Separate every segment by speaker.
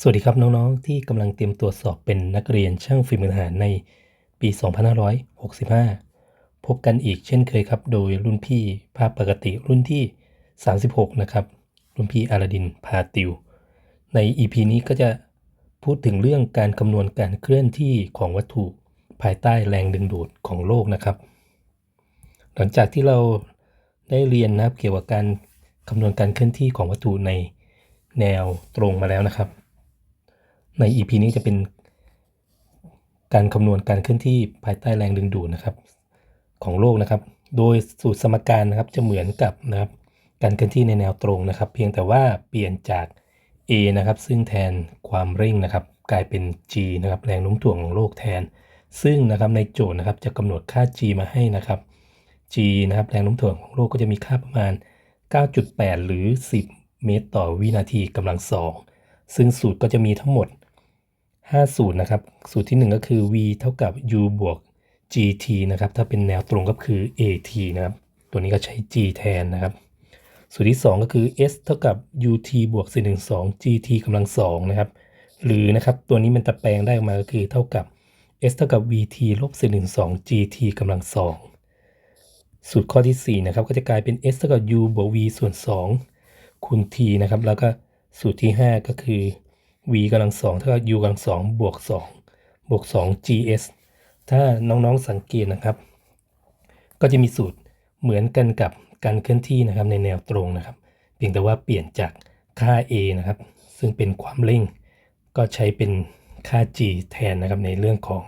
Speaker 1: สวัสดีครับน้องๆ ที่กำลังเตรียมตัวสอบเป็นนักเรียนช่างฝีมือทหารในปี 2565 พบกันอีกเช่นเคยครับ โดยรุ่นพี่ภาพปกติรุ่นที่ 36 นะครับ รุ่นพี่อาราดินพาติว ใน EP นี้ก็จะพูดถึงเรื่องการคำนวณการเคลื่อนที่ของวัตถุภายใต้แรงดึงดูดของโลกนะครับ หลังจากที่เราได้เรียนนะครับเกี่ยวกับการคำนวณการเคลื่อนที่ของวัตถุในแนวตรงมาแล้วนะครับ ใน EP นี้จะเป็นการคำนวณการเคลื่อนที่ภายใต้แรงดึงดูดนะครับของโลกนะครับ โดยสูตรสมการนะครับจะเหมือนกับนะครับการเคลื่อนที่ในแนวตรงนะครับ เพียงแต่ว่าเปลี่ยนจาก a นะครับ ซึ่งแทนความเร่งนะครับ กลายเป็น g นะครับแรงโน้มถ่วงของโลกแทน ซึ่งนะครับในโจทย์นะครับจะกำหนดค่า g มาให้นะครับ g นะครับแรงโน้มถ่วงของโลกก็จะมีค่าประมาณ 9.8 หรือ 10 เมตรต่อวินาทีกำลังสองซึ่งสูตรก็จะมีทั้งหมด 5 สูตรนะครับ สูตรที่ 1 ก็คือ v เท่ากับ u บวก gt นะครับ ถ้าเป็นแนวตรงก็คือ at นะครับ ตัวนี้ก็ใช้ g แทนนะครับ สูตรที่ 2 ก็คือ s เท่ากับ ut บวก412 gt กำลังสองนะครับ หรือนะครับตัวนี้มันจะแปลงได้ออกมาก็คือเท่ากับ s เท่ากับ vt ลบ412 gt กำลังสองสูตรข้อที่ 4 นะครับ ก็จะกลายเป็น s เท่ากับ u บวก v ส่วน 2 คูณ t นะครับ แล้วก็สูตรที่ 5 ก็คือ v กำลังสองเท่ากับ u กำลังสองบวก2บวก2 gs ถ้าน้องๆสังเกตนะครับ ก็จะมีสูตรเหมือนกันกับการเคลื่อนที่นะครับในแนวตรงนะครับ เพียงแต่ว่าเปลี่ยนจากค่า a นะครับ ซึ่งเป็นความเร่ง ก็ใช้เป็นค่า g แทนนะครับในเรื่องของ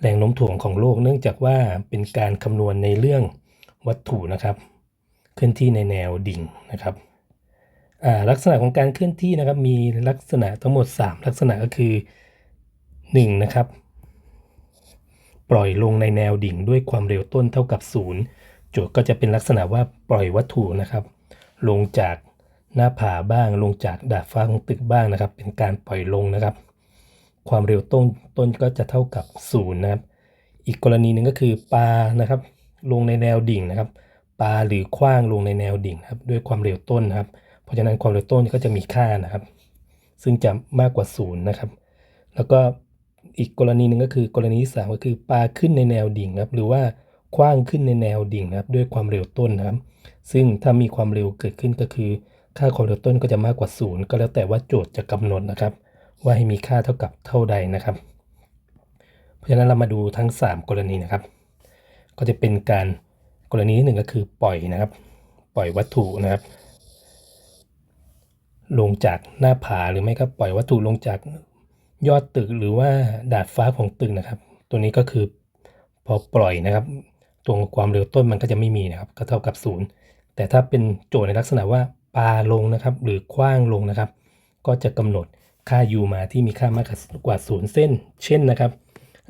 Speaker 1: แรงโน้มถ่วงของโลก เนื่องจากว่าเป็นการคำนวณในเรื่องวัตถุนะครับ เคลื่อนที่ในแนวดิ่งนะครับ ลักษณะของการเคลื่อนที่นะครับมีลักษณะทั้งหมด 3 ลักษณะก็คือ 1. นะครับปล่อยลงในแนวดิ่งด้วยความเร็วต้นเท่ากับ 0 โจทย์ก็จะเป็นลักษณะว่าปล่อยวัตถุนะครับ ลงจากหน้าผาบ้างลงจากดาดฟ้าของตึกบ้างนะครับ เป็นการปล่อยลงนะครับ ความเร็วต้นต้นก็จะเท่ากับ 0 นะครับ อีกกรณีหนึ่งก็คือปลานะครับ ลงในแนวดิ่งนะครับปลาหรือคว้างลงในแนวดิ่งครับด้วยความเร็วต้นนะครับ เพราะฉะนั้นความเร็วต้นก็จะมีค่านะครับ ซึ่งจะมากกว่า0นะครับ แล้วก็อีกกรณีหนึ่งก็คือกรณีที่สามก็คือปลาขึ้นในแนวดิ่งนะครับ หรือว่าคว้างขึ้นในแนวดิ่งนะครับ ด้วยความเร็วต้นนะครับ ซึ่งถ้ามีความเร็วเกิดขึ้นก็คือ ค่าความเร็วต้นก็จะมากกว่า 0 ก็แล้วแต่ว่าโจทย์จะกำหนดนะครับ ว่าให้มีค่าเท่ากับเท่าใดนะครับ เพราะฉะนั้นเรามาดูทั้ง 3 กรณีนะครับ ก็จะเป็นการกรณีที่หนึ่งก็คือปล่อยนะครับ ปล่อยวัตถุนะครับ ลงจากหน้าผาหรือไม่ก็ปล่อยวัตถุลงจากยอดตึกหรือว่าดาดฟ้าของตึกนะครับ ตัวนี้ก็คือพอปล่อยนะครับตรงความเร็วต้นมันก็จะไม่มีนะครับ ก็เท่ากับศูนย์แต่ถ้าเป็นโจทย์ในลักษณะว่าปาลงนะครับ หรือคว้างลงนะครับ ก็จะกำหนดค่า u มาที่มีค่ามากกว่าศูนย์เส้น เช่นนะครับ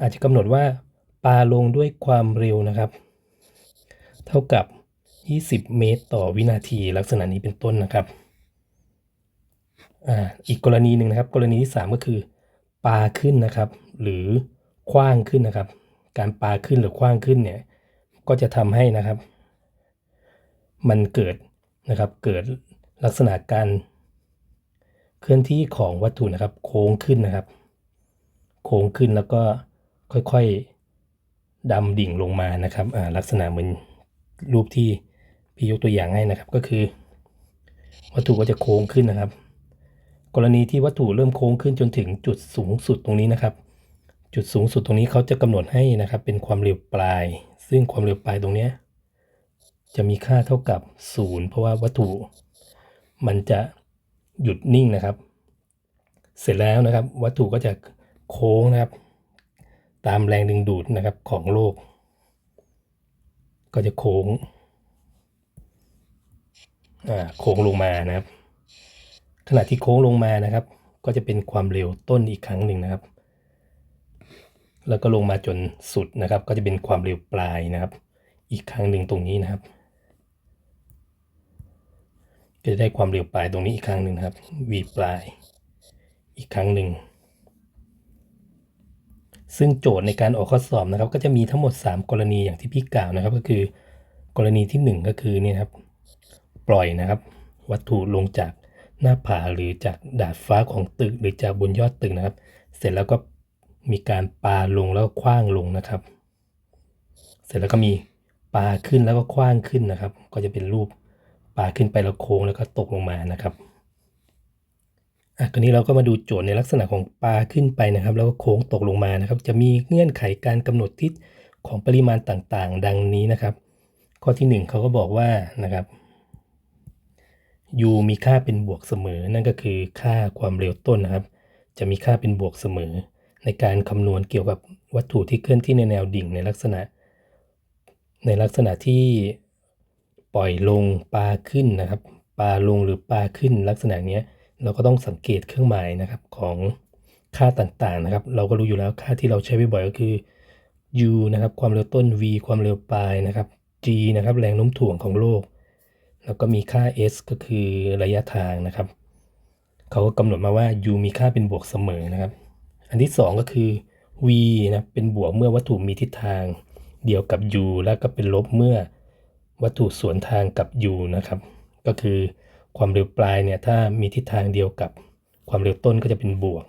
Speaker 1: อาจจะกำหนดว่าปาลงด้วยความเร็วนะครับ เท่ากับ 20 เมตร ต่อวินาทีลักษณะนี้เป็นต้นนะครับ อ่าอีกกรณีหนึ่งนะครับ กรณีที่ 3 ก็คือปาขึ้นนะครับ หรือคว้างขึ้นนะครับ การปาขึ้นหรือคว้างขึ้นเนี่ยก็จะทำให้นะครับ มันเกิดนะครับเกิดลักษณะการเคลื่อนที่ของวัตถุนะครับ โค้งขึ้นนะครับ โค้งขึ้นแล้วก็ค่อยๆดำดิ่งลงมานะครับอ่าลักษณะเหมือนรูปที่พี่ยกตัวอย่างให้นะครับ ก็คือ วัตถุก็จะโค้งขึ้นนะครับ กรณีที่วัตถุเริ่มโค้งขึ้นจนถึงจุดสูงสุดตรงนี้นะครับ จุดสูงสุดตรงนี้เขาจะกำหนดให้นะครับ เป็นความเร็วปลาย ซึ่งความเร็วปลายตรงนี้จะมีค่าเท่ากับศูนย์เพราะว่าวัตถุ มันจะหยุดนิ่งนะครับ เสร็จแล้วนะครับ วัตถุก็จะโค้งนะครับ ตามแรงดึงดูดนะครับของโลก ก็จะโค้งอ่าโค้งลงมานะครับ ขณะที่โค้งลงมานะครับ ก็จะเป็นความเร็วต้นอีกครั้งหนึ่งนะครับ แล้วก็ลงมาจนสุดนะครับ ก็จะเป็นความเร็วปลายนะครับ อีกครั้งหนึ่งตรงนี้นะครับก็จะได้ความเร็วปลายตรงนี้อีกครั้งหนึ่งครับ v ปลาย อีกครั้งหนึ่ง ซึ่งโจทย์ในการออกข้อสอบนะครับ ก็จะมีทั้งหมด 3 กรณีอย่างที่พี่กล่าวนะครับ ก็คือกรณีที่ 1 ก็คือนี่ครับ ปล่อยนะครับ วัตถุลงจาก หน้าผาหรือจากดาดฟ้าของตึกหรือจากบนยอดตึกนะครับ เสร็จแล้วก็มีการปาลงแล้วก็คว้างลงนะครับ เสร็จแล้วก็มีปาขึ้นแล้วก็คว้างขึ้นนะครับ ก็จะเป็นรูปปาขึ้นไปแล้วโค้งแล้วก็ตกลงมานะครับอะคราวนี้เราก็มาดูโจทย์ในลักษณะของปลาขึ้นไปนะครับ แล้วก็โค้งตกลงมานะครับ จะมีเงื่อนไขการกำหนดทิศของปริมาณต่างๆ ดังนี้นะครับ ข้อที่หนึ่งเขาก็บอกว่านะครับ u มีค่าเป็นบวกเสมอ นั่นก็คือค่าความเร็วต้นนะครับ จะมีค่าเป็นบวกเสมอ ในการคำนวณเกี่ยวกับวัตถุที่เคลื่อนที่ในแนวดิ่งในลักษณะ ในลักษณะที่ปล่อยลงปลาขึ้นนะครับปลาลงหรือปลาขึ้นลักษณะนี้เราก็ต้องสังเกตเครื่องหมายนะครับของค่าต่างๆนะครับ เราก็รู้อยู่แล้วค่าที่เราใช้บ่อยๆก็คือ u นะครับความเร็วต้น v ความเร็วปลายนะครับ g นะครับแรงโน้มถ่วงของโลก แล้วก็มีค่า s ก็คือระยะทางนะครับ เขาก็กำหนดมาว่า u มีค่าเป็นบวกเสมอนะครับ อันที่ 2 ก็คือ v นะเป็นบวกเมื่อวัตถุมีทิศทาง เดียวกับ u แล้วก็เป็นลบเมื่อวัตถุสวนทางกับ u นะครับ ก็คือความเร็วปลายเนี่ยถ้ามีทิศทางเดียวกับความเร็วต้นก็จะเป็นบวก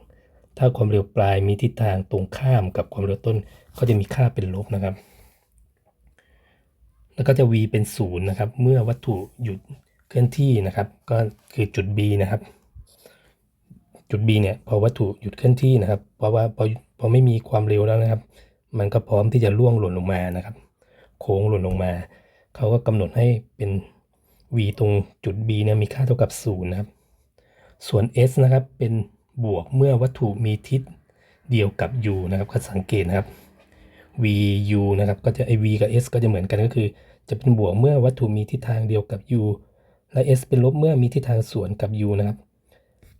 Speaker 1: ถ้าความเร็วปลายมีทิศทางตรงข้ามกับความเร็วต้นก็จะมีค่าเป็นลบนะครับ แล้วก็จะ v เป็นศูนย์นะครับ เมื่อวัตถุหยุดเคลื่อนที่นะครับ ก็คือจุด b นะครับ จุด b เนี่ยพอวัตถุหยุดเคลื่อนที่นะครับ เพราะว่าพอพอไม่มีความเร็วแล้วนะครับ มันก็พร้อมที่จะล่วงหล่นลงมานะครับ โค้งหล่นลงมา เขาก็กำหนดให้เป็น v ตรงจุด b เนี่ยมีค่าเท่ากับ0นะครับ ส่วน s นะครับเป็นบวกเมื่อวัตถุมีทิศเดียวกับ u นะครับก็สังเกตนะครับ v u นะครับก็จะไอ v กับ s ก็จะเหมือนกันก็คือ จะเป็นบวกเมื่อวัตถุมีทิศทางเดียวกับ u และ s เป็นลบเมื่อมีทิศทางสวนกับ u นะครับ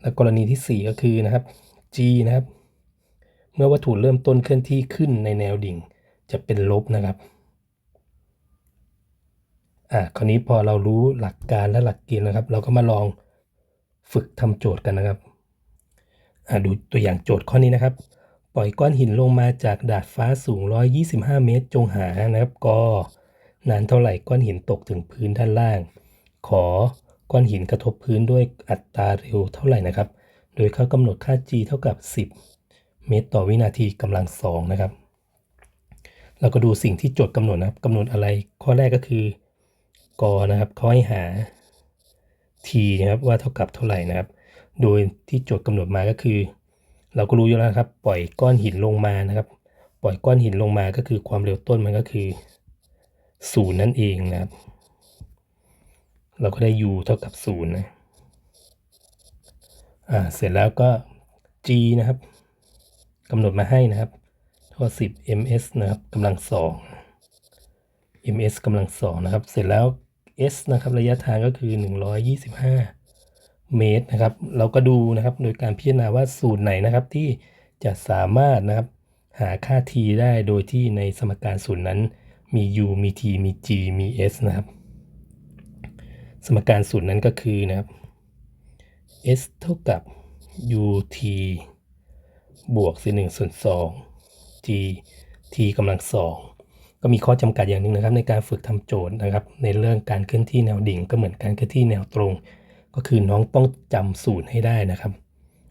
Speaker 1: และกรณีที่ 4 ก็คือนะครับ g นะครับ เมื่อวัตถุเริ่มต้นเคลื่อนที่ขึ้นในแนวดิ่ง จะเป็นลบนะครับอ่าคราวนี้พอเรารู้หลักการและหลักเกณฑ์นะครับ เราก็มาลองฝึกทำโจทย์กันนะครับอ่าดูตัวอย่างโจทย์ข้อนี้นะครับ ปล่อยก้อนหินลงมาจากดาดฟ้าสูง 125 เมตร จงหานะครับก นานเท่าไหร่ก้อนหินตกถึงพื้นด้านล่าง ขอก้อนหินกระทบพื้นด้วยอัตราเร็วเท่าไหร่นะครับ โดยเขากำหนดค่า g เท่ากับ 10 เมตรต่อวินาทีกำลังสองนะครับ เราก็ดูสิ่งที่โจทย์กำหนดนะครับกำหนดอะไรข้อแรกก็คือกนะครับเขาให้หา t นะครับว่าเท่ากับเท่าไหร่นะครับ โดยที่โจทย์กำหนดมาก็คือ เราก็รู้อยู่แล้วครับ ปล่อยก้อนหินลงมานะครับ ปล่อยก้อนหินลงมาก็คือความเร็วต้นมันก็คือ ศูนย์นั่นเองนะครับ เราก็ได้ u เท่ากับศูนย์นะ อ่า เสร็จแล้วก็ g นะครับกำหนดมาให้นะครับเท่ากับ10 ms นะครับกำลังสอง ms กำลังสองนะครับ เสร็จแล้ว s นะครับ ระยะทางก็คือ 125 เมตรนะครับ เราก็ดูนะครับโดยการพิจารณาว่าสูตรไหนนะครับที่จะสามารถนะครับหาค่า t ได้โดยที่ในสมการสูตรนั้น มี u มี t มี g มี s นะครับ สมการสูตรนั้นก็คือนะครับ s เท่ากับ ut บวกส่วนหนึ่งส่วนสอง g t กำลังสองก็มีข้อจำกัดอย่างหนึ่งนะครับ ในการฝึกทำโจทย์นะครับ ในเรื่องการเคลื่อนที่แนวดิ่งก็เหมือนการเคลื่อนที่แนวตรง ก็คือน้องต้องจำสูตรให้ได้นะครับ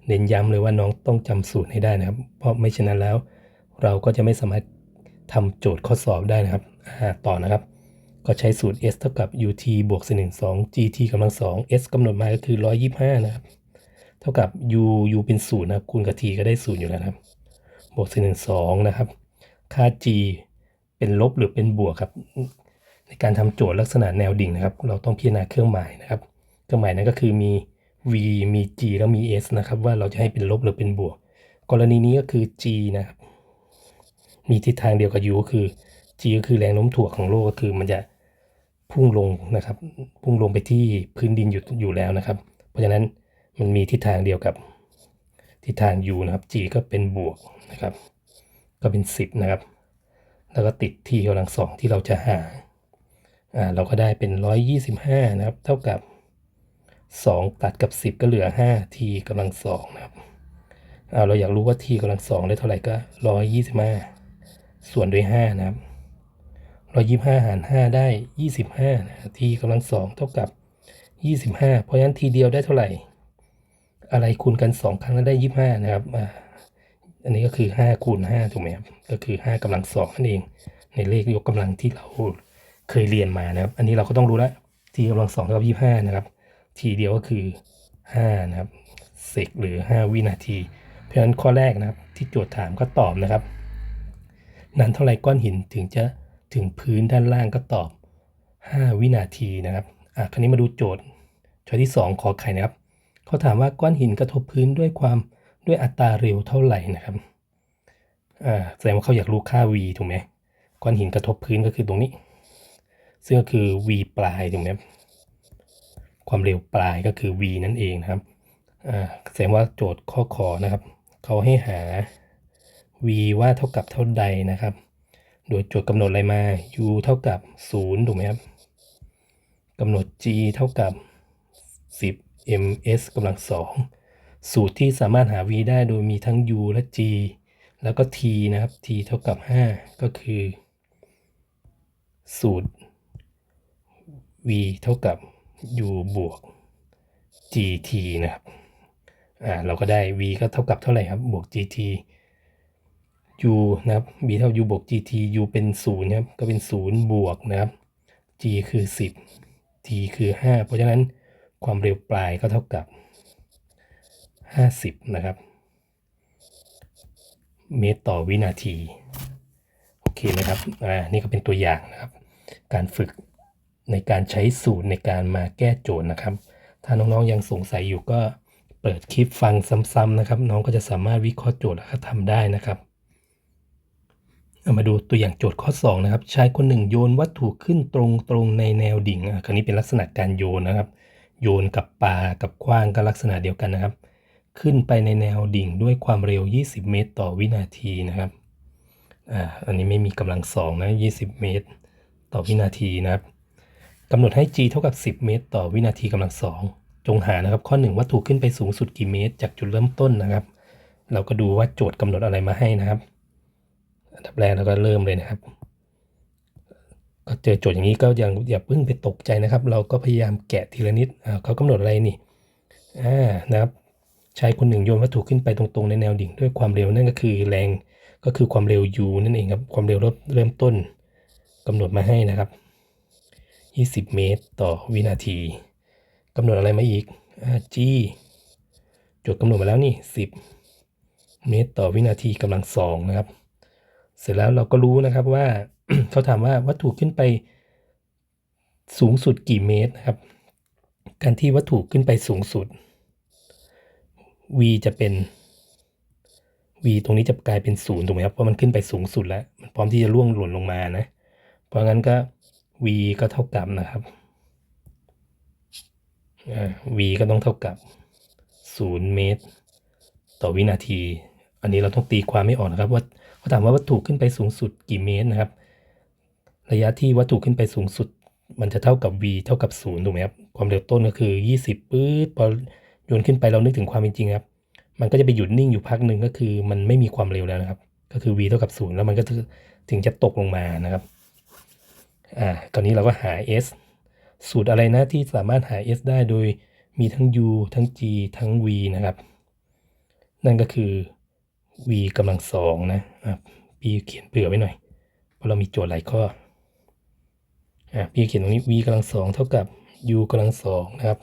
Speaker 1: เน้นย้ำเลยว่าน้องต้องจำสูตรให้ได้นะครับ เพราะไม่เช่นนั้นแล้ว เราก็จะไม่สามารถ ทำโจทย์ข้อสอบได้นะครับต่อนะครับ ก็ใช้สูตร s เท่ากับ ut บวกส่วนหนึ่งสอง gt กำลังสอง s กำหนดมาก็คือ125นะครับ เท่ากับ u u เป็นศูนย์นะครับ คูณกับ t ก็ได้ศูนย์อยู่แล้วนะครับ บวกส่วนหนึ่งสองนะครับ ค่า g เป็นลบหรือเป็นบวกครับ ในการทำโจทย์ลักษณะแนวดิ่งนะครับ เราต้องพิจารณาเครื่องหมายนะครับ เครื่องหมายนั้นก็คือมี v มี g แล้วมี s นะครับ ว่าเราจะให้เป็นลบหรือเป็นบวก กรณีนี้ก็คือ g นะครับ มีทิศทางเดียวกับ u ก็คือ g ก็คือแรงโน้มถ่วงของโลกก็คือมันจะพุ่งลงนะครับ พุ่งลงไปที่พื้นดินอยู่อยู่แล้วนะครับ เพราะฉะนั้นมันมีทิศทางเดียวกับทิศทาง u นะครับ g ก็เป็นบวกนะครับ ก็เป็น 10 นะครับ แล้วก็ติด t กำลังสองที่เราจะหาอ่าเราก็ได้เป็น 125 นะครับ เท่ากับ 2 ตัดกับ 10 ก็เหลือ5 t กำลังสองนะครับเอาเราอยากรู้ว่า t กำลังสองได้เท่าไหร่ก็ 125 ส่วนด้วย 5 นะครับ125หาร 5 ได้ 25นะ t กำลังสองเท่ากับ 25 เพราะฉะนั้น t เดียวได้เท่าไหร่ อะไรคูณกันสองครั้งแล้วได้ยี่ห้านะครับอันนี้ก็คือห้าคูณห้าถูกไหมครับ ก็คือห้ากำลังสองนั่นเอง ในเลขยกกำลังที่เราเคยเรียนมานะครับ อันนี้เราก็ต้องรู้แล้วทีกำลังสองเท่ากับยี่ห้านะครับ ทีเดียวก็คือห้านะครับเซกหรือห้าวินาที เพราะฉะนั้นข้อแรกนะครับ ที่โจทย์ถามก็ตอบนะครับ นานเท่าไรก้อนหินถึงจะถึงพื้นด้านล่างก็ตอบ 5 วินาทีนะครับอะคราวนี้มาดูโจทย์ช้อยที่ 2 ขอไข่นะครับเขาถามว่าก้อนหินกระทบพื้นด้วยความด้วยอัตราเร็วเท่าไหร่นะครับอ่าแสดงว่าเขาอยากรู้ค่า v ถูกไหมก้อนหินกระทบพื้นก็คือตรงนี้ ซึ่งก็คือ v ปลายถูกไหมครับความเร็วปลายก็คือ v นั่นเองนะครับอ่าแสดงว่าโจทย์ข้อขอนะครับเขาให้หา v ว่าเท่ากับเท่าใดนะครับ โดยโจทย์กำหนดอะไรมา u เท่ากับ 0 ถูกไหมครับกำหนด g เท่ากับ 10 ms กำลังสองสูตรที่สามารถหา v ได้โดยมีทั้ง u และ g แล้วก็ t นะครับ t เท่ากับ 5 ก็คือ สูตร v เท่ากับ u บวก gt นะครับ อ่า เราก็ได้ v ก็เท่ากับเท่าไหร่ครับ บวก gt u นะครับ b เท่า u บวก gt u เป็น0นะครับ ก็เป็น 0 บวกนะครับ g คือ 10 t คือ 5 เพราะฉะนั้นความเร็วปลายก็เท่ากับ 50 นะครับ เมตรต่อวินาที โอเคไหมครับ อ่า นี่ก็เป็นตัวอย่างนะครับ การฝึกในการใช้สูตรในการมาแก้โจทย์นะครับ ถ้าน้องๆยังสงสัยอยู่ก็เปิดคลิปฟังซ้ำๆนะครับ น้องก็จะสามารถวิเคราะห์โจทย์และทำได้นะครับามาดูตัวอย่างโจทย์ข้อ2นะครับชายคนหนึ่งโยนวัตถุขึ้นตรงตรงในแนวดิ่งอะคราวนี้เป็นลักษณะการโยนนะครับ โยนกับปลากับคว้างก็ลักษณะเดียวกันนะครับ ขึ้นไปในแนวดิ่งด้วยความเร็ว 20 เมตร ต่อวินาทีนะครับอ่าอันนี้ไม่มีกำลังสองนะ20 เมตร ต่อวินาทีนะครับกำหนดให้ g เท่ากับ 10 เมตร ต่อวินาทีกำลังสองจงหานะครับ ข้อ 1 วัตถุขึ้นไปสูงสุดกี่เมตร จากจุดเริ่มต้นนะครับ เราก็ดูว่าโจทย์กำหนดอะไรมาให้นะครับ อันดับแรกเราก็เริ่มเลยนะครับ ก็เจอโจทย์อย่างนี้ก็ยังอย่าเพิ่งไปตกใจนะครับ เราก็พยายามแกะทีละนิดเขากำหนดอะไรนี่อ่านะครับชายคนหนึ่งโยนวัตถุขึ้นไปตรงๆในแนวดิ่งด้วยความเร็วนั่นก็คือแรงก็คือความเร็ว u นั่นเองครับความเร็วเริ่มเริ่มต้นกำหนดมาให้นะครับ 20 เมตรต่อวินาทีกำหนดอะไรมาอีกอ่า g โจทย์กำหนดมาแล้วนี่ 10 เมตรต่อวินาทีกำลังสองนะครับ เสร็จแล้วเราก็รู้นะครับว่าเขาถามว่าวัตถุขึ้นไปสูงสุดกี่เมตรนะครับ การที่วัตถุขึ้นไปสูงสุด v จะเป็น v ตรงนี้จะกลายเป็นศูนย์ถูกไหมครับเพราะมันขึ้นไปสูงสุดแล้ว มันพร้อมที่จะล่วงหล่นลงมานะ เพราะงั้นก็ v ก็เท่ากับนะครับ v ก็ต้องเท่ากับ0เมตร ต่อวินาที อันนี้เราต้องตีความไม่ออกนะครับว่า เขาถามว่าวัตถุขึ้นไปสูงสุดกี่เมตรนะครับ ระยะที่วัตถุขึ้นไปสูงสุด มันจะเท่ากับ v เท่ากับ0ถูกไหมครับ ความเร็วต้นก็คือ 20ปื๊ดพอโยนขึ้นไปเรานึกถึงความเป็นจริงครับ มันก็จะไปหยุดนิ่งอยู่พักหนึ่งก็คือ มันไม่มีความเร็วแล้วนะครับ ก็คือ v เท่ากับ0แล้วมันก็ถึงจะตกลงมานะครับ อ่าคราวนี้เราก็หา s สูตรอะไรนะที่สามารถหา s ได้โดยมีทั้ง u ทั้ง g ทั้ง v นะครับ นั่นก็คือ v กำลังสองนะพี่เขียนเผื่อไว้หน่อย เพราะเรามีโจทย์หลายข้ออะพี่เขียนตรงนี้ v กำลังสองเท่ากับ u กำลังสองนะครับ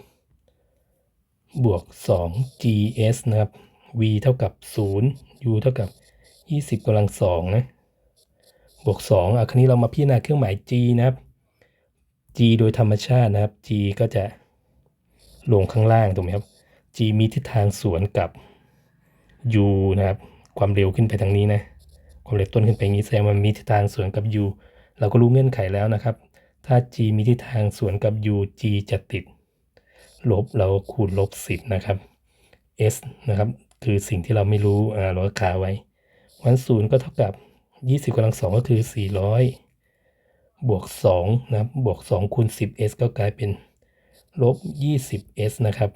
Speaker 1: บวก 2 gs นะครับ v เท่ากับ 0 u เท่ากับ 20กำลังสองนะ บวก 2อะคราวนี้เรามาพิจารณาเครื่องหมาย g นะครับ g โดยธรรมชาตินะครับ g ก็จะลงข้างล่างถูกไหมครับ g มีทิศทางสวนกับ u นะครับ ความเร็วขึ้นไปทางนี้นะ ความเร็วต้นขึ้นไปอย่างนี้แสดงว่ามันมีทิศทางสวนกับ u เราก็รู้เงื่อนไขแล้วนะครับ ถ้า g มีทิศทางสวนกับ u g จะติด ลบเราคูณลบ10นะครับ s นะครับ คือสิ่งที่เราไม่รู้อ่าเราคาไว้ วันศูนย์ก็เท่ากับ 20กำลังสองก็คือ 400 บวก2นะครับบวก2คูณ 10s ก็กลายเป็นลบ 20s นะครับ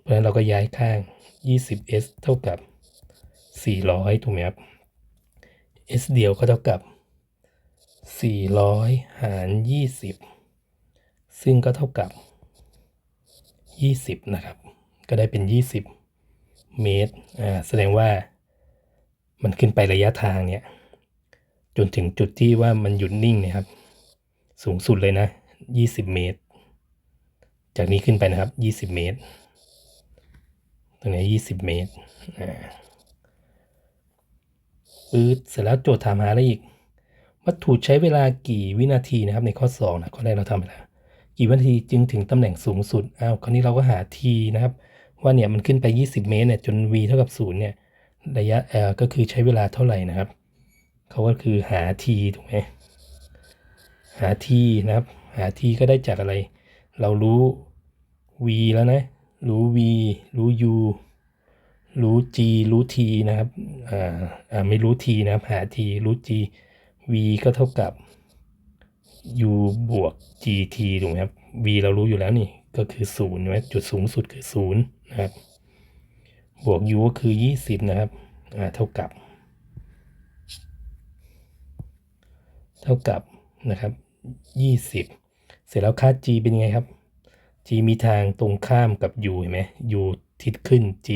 Speaker 1: เพราะฉะนั้นเราก็ย้ายข้าง 20s เท่ากับ 400 ถูกไหมครับ s เดียวก็เท่ากับ 400 หาร 20 ซึ่งก็เท่ากับ 20 นะครับ ก็ได้เป็น 20 เมตร อ่า แสดงว่ามันขึ้นไประยะทางเนี่ย จนถึงจุดที่ว่ามันหยุดนิ่งนี่ยครับ สูงสุดเลยนะ 20 เมตร จากนี้ขึ้นไปนะครับ 20 เมตร ตรงนี้ 20 เมตร อ่า ปื๊ดเสร็จแล้วโจทย์ถามหาอะไรอีก วัตถุใช้เวลากี่วินาทีนะครับ ในข้อ2นะข้อแรกเราทำไปแล้วกี่วินาทีจึงถึงตำแหน่งสูงสุดอ้าวคราวนี้เราก็หา t นะครับ ว่าเนี่ยมันขึ้นไป 20 เมตรเนี่ยจน v เท่ากับ0เนี่ยระยะ l ก็คือใช้เวลาเท่าไหร่นะครับเขาก็คือหา t ถูกไหมหา t นะครับ หา t ก็ได้จากอะไร เรารู้ v แล้วนะ รู้ v รู้ u รู้ g รู้ t นะครับอ่าอ่าไม่รู้ t นะครับหา t รู้ g v ก็เท่ากับ u บวก gt ถูกไหมครับ v เรารู้อยู่แล้วนี่ก็คือ0ใช่ไหมจุดสูงสุดคือ0นะครับ บวก u ก็คือ 20 นะครับอ่าเท่ากับ เท่ากับนะครับ 20 เสร็จแล้วค่า g เป็นยังไงครับ g มีทางตรงข้ามกับ u เห็นไหม u ทิศขึ้น g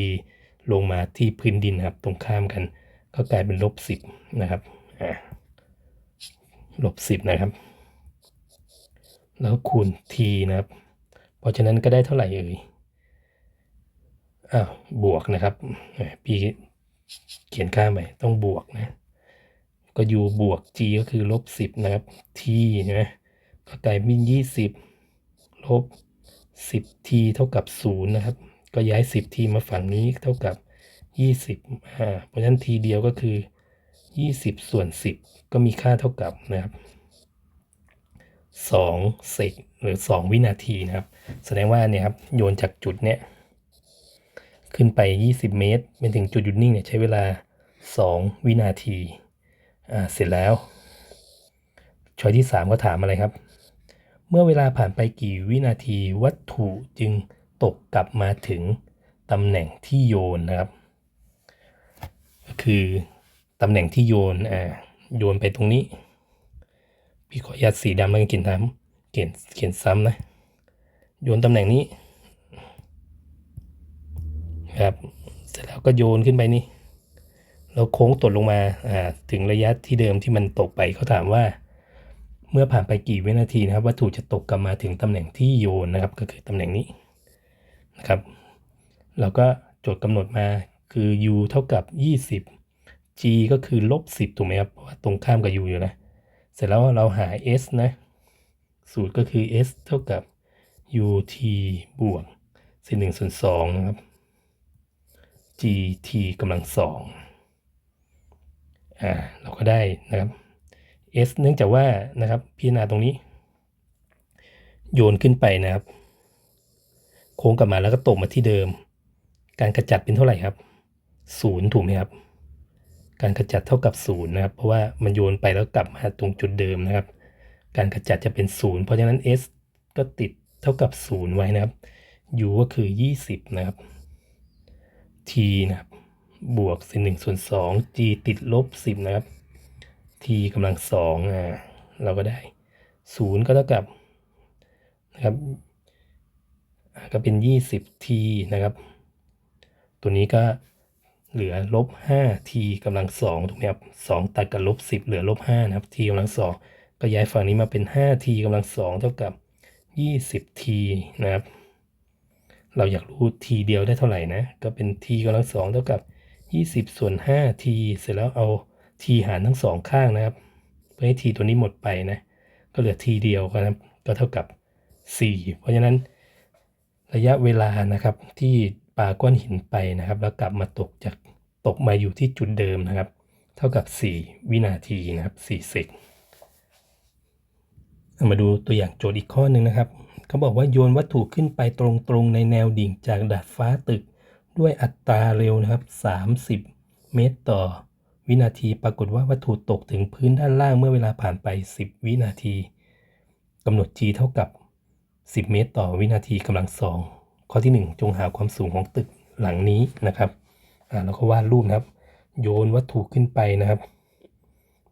Speaker 1: ลงมาที่พื้นดินนะครับ ตรงข้ามกัน ก็กลายเป็นลบ10นะครับอ่าลบนะครับ แล้วคูณ t นะครับ เพราะฉะนั้นก็ได้เท่าไหร่เอ่ยอ้าวบวกนะครับพี่เขียนค่าใหม่ต้องบวกนะ ก็ u บวก g ก็คือลบ10นะครับ t ใช่ไหมก็กลายเป็น20ลบ 10t เท่ากับ0นะครับ ก็ย้าย 10t มาฝั่งนี้เท่ากับ 20อ่าเพราะฉะนั้น t เดียวก็คือ 20 ส่วน 10 ก็มีค่าเท่ากับนะครับ2เซกหรือ 2 วินาทีนะครับ แสดงว่าเนี่ยครับโยนจากจุดเนี้ยขึ้นไป 20 เมตรเป็นถึงจุดหยุดนิ่งเนี่ยใช้เวลา 2 วินาทีอ่าเสร็จแล้วช้อยที่ 3 ก็ถามอะไรครับ เมื่อเวลาผ่านไปกี่วินาทีวัตถุจึง ตกกลับมาถึงตำแหน่งที่โยนนะครับ ก็คือตำแหน่งที่โยนอ่าโยนไปตรงนี้ พี่ขออนุญาตสีดำแล้วกันเขียนซ้ำเขียนเขียนซ้ำนะ โยนตำแหน่งนี้ครับเสร็จแล้วก็โยนขึ้นไปนี่แล้วโค้งตดลงมาอ่าถึงระยะที่เดิมที่มันตกไปเขาถามว่า เมื่อผ่านไปกี่วินาทีนะครับ วัตถุจะตกกลับมาถึงตำแหน่งที่โยนนะครับ ก็คือตำแหน่งนี้ นะครับเราก็โจทย์กำหนดมาคือ u เท่ากับ 20 g ก็คือลบ 10 ถูกไหมครับเพราะว่าตรงข้ามกับ u อยู่นะ เสร็จแล้วเราหา s นะ สูตรก็คือ s เท่ากับ ut บวกส่วนหนึ่งส่วนสองนะครับ gt กำลังสองอ่าเราก็ได้นะครับ s เนื่องจากว่านะครับพิจารณาตรงนี้ โยนขึ้นไปนะครับ โค้งกลับมาแล้วก็ตกมาที่เดิม การขจัดเป็นเท่าไหร่ครับศูนย์ถูกไหมครับ การขจัดเท่ากับศูนย์นะครับ เพราะว่ามันโยนไปแล้วกลับมาตรงจุดเดิมนะครับ การขจัดจะเป็นศูนย์เพราะฉะนั้น s ก็ติดเท่ากับศูนย์ไว้นะครับ u ก็คือ 20 นะครับ t นะครับ บวกส่วนหนึ่งส่วนสอง g ติดลบ 10 นะครับ t กำลังสองอ่าเราก็ได้ศูนย์ก็เท่ากับนะครับ ก็เป็น 20t นะครับ ตัวนี้ก็เหลือลบ 5t กำลังสองถูกไหมครับสองตัดกับลบ 10 เหลือลบ5นะครับ t กำลังสองก็ย้ายฝั่งนี้มาเป็น 5t กำลังสองเท่ากับ 20t นะครับ เราอยากรู้ t เดียวได้เท่าไหร่นะ ก็เป็น t กำลังสองเท่ากับ 20 ส่วน 5t เสร็จแล้วเอา t หารทั้งสองข้างนะครับ เพื่อให้ t ตัวนี้หมดไปนะ ก็เหลือ t เดียวนะครับ ก็เท่ากับ 4 เพราะฉะนั้น ระยะเวลานะครับที่ปาก้อนหินไปนะครับ แล้วกลับมาตกจากตกมาอยู่ที่จุดเดิมนะครับ เท่ากับ 4 วินาทีนะครับ4เซกเอามาดูตัวอย่างโจทย์อีกข้อหนึ่งนะครับเขาบอกว่าโยนวัตถุขึ้นไปตรงๆ ในแนวดิ่งจากดาดฟ้าตึก ด้วยอัตราเร็วนะครับ 30 เมตรต่อวินาที ปรากฏว่าวัตถุตกถึงพื้นด้านล่างเมื่อเวลาผ่านไป 10 วินาทีกำหนด g เท่ากับ 10 เมตรต่อวินาทีกำลังสองข้อที่ 1 จงหาความสูงของตึกหลังนี้นะครับอ่าเราก็วาดรูปนะครับ โยนวัตถุขึ้นไปนะครับ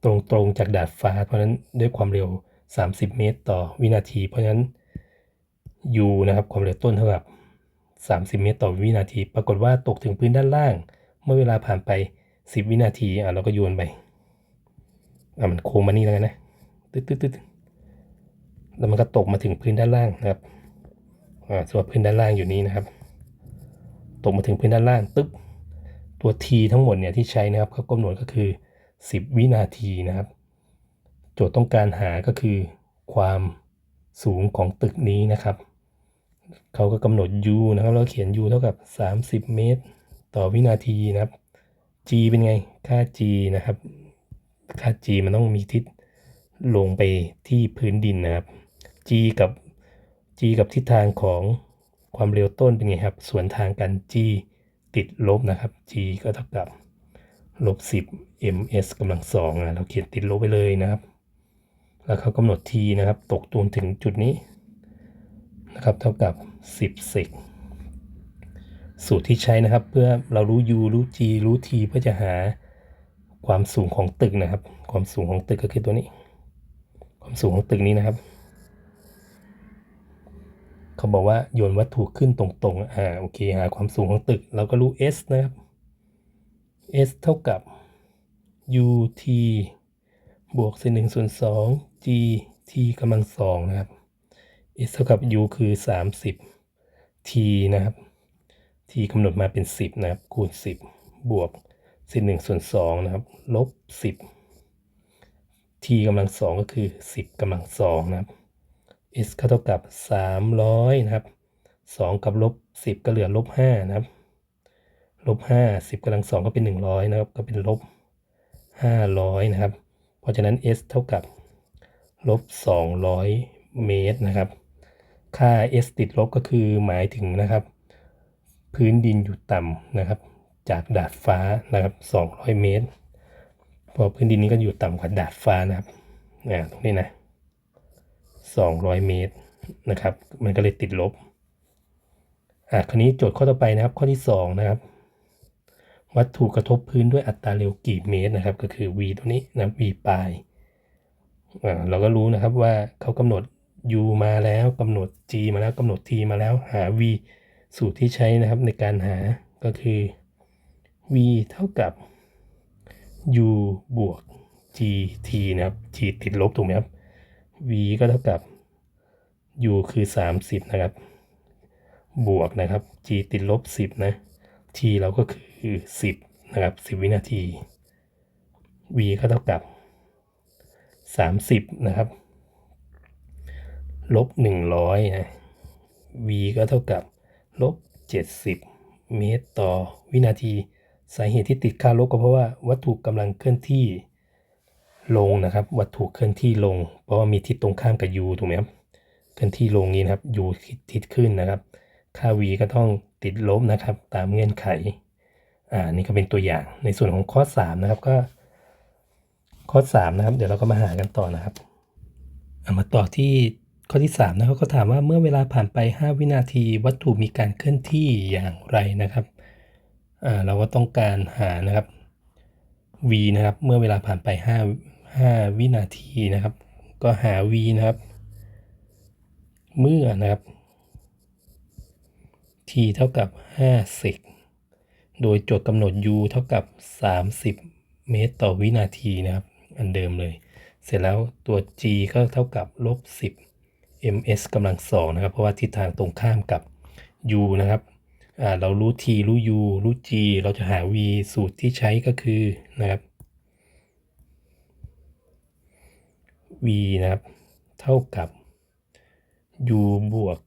Speaker 1: ตรงๆจากดาดฟ้า เพราะฉะนั้นด้วยความเร็ว 30 เมตรต่อวินาที เพราะฉะนั้น u นะครับความเร็วต้นเท่ากับ 30 เมตรต่อวินาที ปรากฏว่าตกถึงพื้นด้านล่าง เมื่อเวลาผ่านไป 10 วินาทีอะเราก็โยนไปอะมันโค้งมานี่แล้วกันนะตึ๊ดตึ๊ดตึ๊ด แล้วมันก็ตกมาถึงพื้นด้านล่างนะครับอ่าส่วนพื้นด้านล่างอยู่นี้นะครับ ตกมาถึงพื้นด้านล่างตึ๊บตัว t ทั้งหมดเนี่ยที่ใช้นะครับเขากำหนดก็คือ 10 วินาทีนะครับ โจทย์ต้องการหาก็คือความสูงของตึกนี้นะครับเขาก็กำหนด u นะครับแล้วเขียน u เท่ากับ 30 เมตร ต่อวินาทีนะครับ g เป็นไงค่า g นะครับ ค่า g มันต้องมีทิศลงไปที่พื้นดินนะครับ g กับ g กับทิศทางของความเร็วต้นเป็นไงครับ สวนทางกัน g ติดลบนะครับ g ก็เท่ากับลบ10 ms กำลังสองอะเราเขียนติดลบไปเลยนะครับ แล้วเขากำหนด t นะครับ ตกตูนถึงจุดนี้นะครับ เท่ากับ 10เซกสูตรที่ใช้นะครับ เพื่อเรารู้ u รู้ g รู้ t เพื่อจะหาความสูงของตึกนะครับ ความสูงของตึกก็คือตัวนี้ ความสูงของตึกนี้นะครับ เขาบอกว่าโยนวัตถุขึ้นตรงๆ อ่า โอเค หาความสูงของตึก เราก็รู้ s นะครับ s เท่ากับ ut บวกเศษหนึ่งส่วนสอง g t กำลังสองนะครับ s เท่ากับ u คือสามสิบ t นะครับ t กำหนดมาเป็นสิบนะครับ คูณสิบบวกเศษหนึ่งส่วนสองนะครับ ลบสิบ t กำลังสองก็คือสิบกำลังสองนะครับ s ก็เท่ากับสามร้อยนะครับสองกับลบสิบก็เหลือลบห้านะครับ ลบห้าสิบกำลังสองก็เป็นหนึ่งร้อยนะครับ ก็เป็นลบห้าร้อยนะครับ เพราะฉะนั้น s เท่ากับลบสองร้อยเมตรนะครับ ค่า s ติดลบก็คือหมายถึงนะครับ พื้นดินอยู่ต่ำนะครับ จากดาดฟ้านะครับสองร้อยเมตร เพอพื้นดินนี้ก็อยู่ต่ำกว่าดาดฟ้านะครับ อ่า ตรงนี้นะ สองร้อยเมตรนะครับ มันก็เลยติดลบอ่าคราวนี้โจทย์ข้อต่อไปนะครับ ข้อที่สองนะครับ วัตถุกระทบพื้นด้วยอัตราเร็วกี่เมตรนะครับ ก็คือ v ตัวนี้นะ v ปลายอ่าเราก็รู้นะครับว่าเขากำหนด u มาแล้วกำหนด g มาแล้วกำหนด t มาแล้วหา v สูตรที่ใช้นะครับในการหาก็คือ v เท่ากับ u บวก g t นะครับ g ติดลบถูกไหมครับ v ก็เท่ากับ u คือ 30 นะครับ บวกนะครับ g ติดลบ 10 นะ t เราก็คือ 10 นะครับ 10 วินาที v ก็เท่ากับ 30 นะครับ ลบ 100 นะ v ก็เท่ากับ ลบ 70 เมตรต่อวินาที สาเหตุที่ติดค่าลบก็เพราะว่าวัตถุกำลังเคลื่อนที่ ลงนะครับ วัตถุเคลื่อนที่ลง เพราะว่ามีทิศตรงข้ามกับ u ถูกไหมครับเคลื่อนที่ลงนี้นะครับ u ทิศขึ้นนะครับ ค่า v ก็ต้องติดลบนะครับ ตามเงื่อนไขอ่านี่ก็เป็นตัวอย่างในส่วนของข้อ3นะครับก็ข้อ3นะครับ เดี๋ยวเราก็มาหากันต่อนะครับามาต่อที่ข้อที่3นะครับก็ถามว่าเมื่อเวลาผ่านไป 5 วินาที วัตถุมีการเคลื่อนที่อย่างไรนะครับอ่าเราก็ต้องการหานะครับ v นะครับ เมื่อเวลาผ่านไป 5 5 วินาทีนะครับ ก็หา v นะครับ เมื่อนะครับ t เท่ากับ5เซกโดยโจทย์กำหนด u เท่ากับ 30 เมตรต่อวินาทีนะครับ อันเดิมเลย เสร็จแล้วตัว g ก็เท่ากับลบ10 ms กำลังสองนะครับ เพราะว่าทิศทางตรงข้ามกับ u นะครับเรารู้ t รู้ u รู้ g เราจะหา v สูตรที่ใช้ก็คือนะครับ v นะครับ เท่ากับ u บวก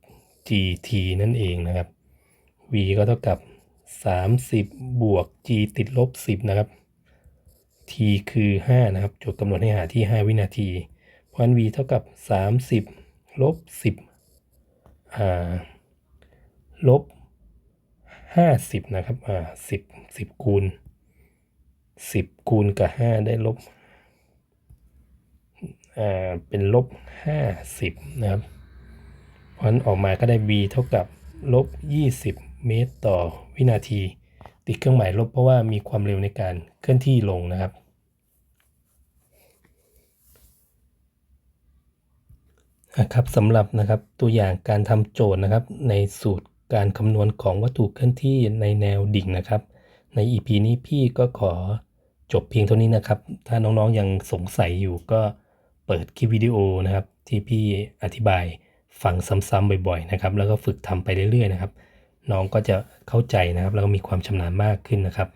Speaker 1: gt นั่นเองนะครับ v ก็เท่ากับ 30 บวก g ติดลบ 10 นะครับ t คือ 5 นะครับโจทย์กำหนดให้หาที่ 5 วินาที เพราะนั้น v เท่ากับ 30 ลบ 10 อ่า ลบ 50 นะครับ อ่า 10 10 คูณ 10 คูณกับ 5 ได้ลบ อ่าเป็นลบ50นะครับเพราะฉะนั้นออกมาก็ได้ v เท่ากับลบ20เมตรต่อวินาที ติดเครื่องหมายลบเพราะว่ามีความเร็วในการเคลื่อนที่ลงนะครับนะครับสำหรับนะครับตัวอย่างการทำโจทย์นะครับ ในสูตรการคำนวณของวัตถุเคลื่อนที่ในแนวดิ่งนะครับ ใน EP นี้พี่ก็ขอจบเพียงเท่านี้นะครับ ถ้าน้องๆยังสงสัยอยู่ก็ เปิดคลิปวิดีโอนะครับ ที่พี่อธิบายฟังซ้ำๆบ่อยๆนะครับ แล้วก็ฝึกทำไปเรื่อยๆนะครับ น้องก็จะเข้าใจนะครับ แล้วก็มีความชำนาญมากขึ้นนะครับ